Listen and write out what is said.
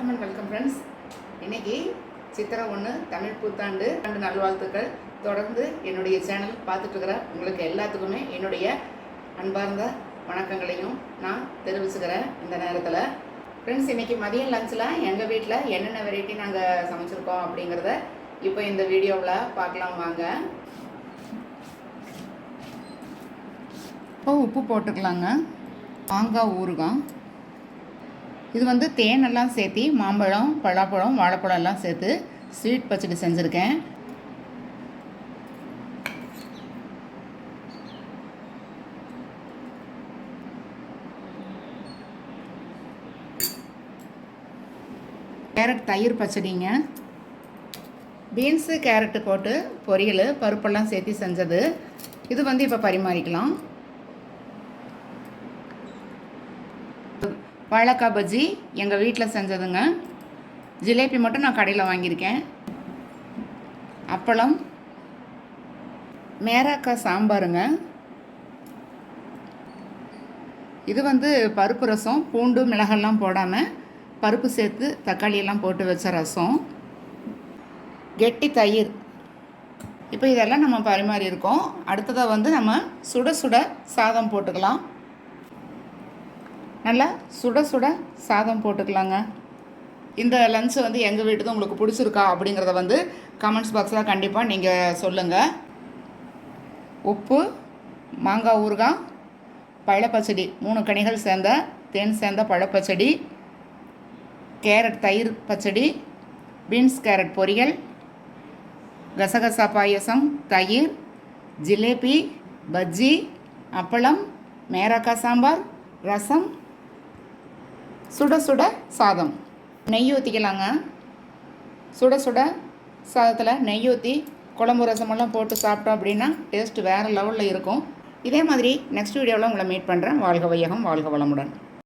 வணக்கம் and welcome friends இன்னைக்கு சித்திரை ஒன்று தமிழ் புத்தாண்டு ஆண்டு நல்வாழ்த்துக்கள். தொடர்ந்து என்னுடைய சேனல் பார்த்துட்ருக்கிற உங்களுக்கு எல்லாத்துக்குமே என்னுடைய அன்பார்ந்த வணக்கங்களையும் நான் தெரிவிச்சுக்கிறேன் இந்த நேரத்தில். ஃப்ரெண்ட்ஸ் இன்றைக்கி மதியம் லஞ்சில் எங்கள் வீட்டில் என்னென்ன வெரைட்டி நாங்கள் சமைச்சிருக்கோம் அப்படிங்கிறத இப்போ இந்த வீடியோவில் பார்க்கலாம் வாங்க. இப்போ உப்பு போட்டுக்கலாங்க. மாங்காய் ஊறுகாய் இது வந்து தேனெல்லாம் சேர்த்தி மாம்பழம் பலாப்பழம் வாழைப்பழம் எல்லாம் சேர்த்து ஸ்வீட் பச்சடி செஞ்சுருக்கேன். கேரட் தயிர் பச்சடிங்க. பீன்ஸு கேரட்டு போட்டு பொரியல் பருப்பெல்லாம் சேர்த்து செஞ்சது. இது வந்து இப்போ பரிமாறிக்கலாம். வாழைக்காய் பஜ்ஜி எங்கள் வீட்டில் செஞ்சதுங்க. ஜிலேபி மட்டும் நான் கடையில் வாங்கியிருக்கேன். அப்பளம் மேராக்காய் சாம்பாருங்க. இது வந்து பருப்பு ரசம் பூண்டு மிளகெல்லாம் போடாமல் பருப்பு சேர்த்து தக்காளியெல்லாம் போட்டு வச்ச ரசம். கெட்டி தயிர். இப்போ இதெல்லாம் நம்ம பரிமாறி இருக்கோம் அடுத்ததாக வந்து நம்ம சுட சுட சாதம் போட்டுக்கலாம். நல்லா சுட சுட சாதம் போட்டுக்கலாங்க. இந்த லன்ச் வந்து எங்கள் வீட்டுது உங்களுக்கு பிடிச்சிருக்கா அப்படிங்கிறத வந்து கமெண்ட்ஸ் பாக்ஸில் கண்டிப்பாக நீங்கள் சொல்லுங்கள் உப்பு மாங்காய் ஊறுகாய் பழப்பச்சடி மூணு கனிகள் சேர்ந்த தேன் சேர்ந்த பழப்பச்சடி கேரட் தயிர் பச்சடி பீன்ஸ் கேரட் பொரியல் கசகசா பாயசம் தயிர் ஜிலேபி பஜ்ஜி அப்பளம் மேராக்காய் சாம்பார் ரசம் சுட சுட சாதம். நெய் ஊற்றிக்கலாங்க சுட சுட சாதத்தில் நெய் ஊற்றி குழம்பு ரசமெல்லாம் போட்டு சாப்பிட்டோம் அப்படின்னா டேஸ்ட் வேறு லெவலில் இருக்கும். இதே மாதிரி நெக்ஸ்ட் வீடியோவில் உங்களை மீட் பண்ணுறேன் வாழ்க வையகம் வாழ்க வளமுடன்.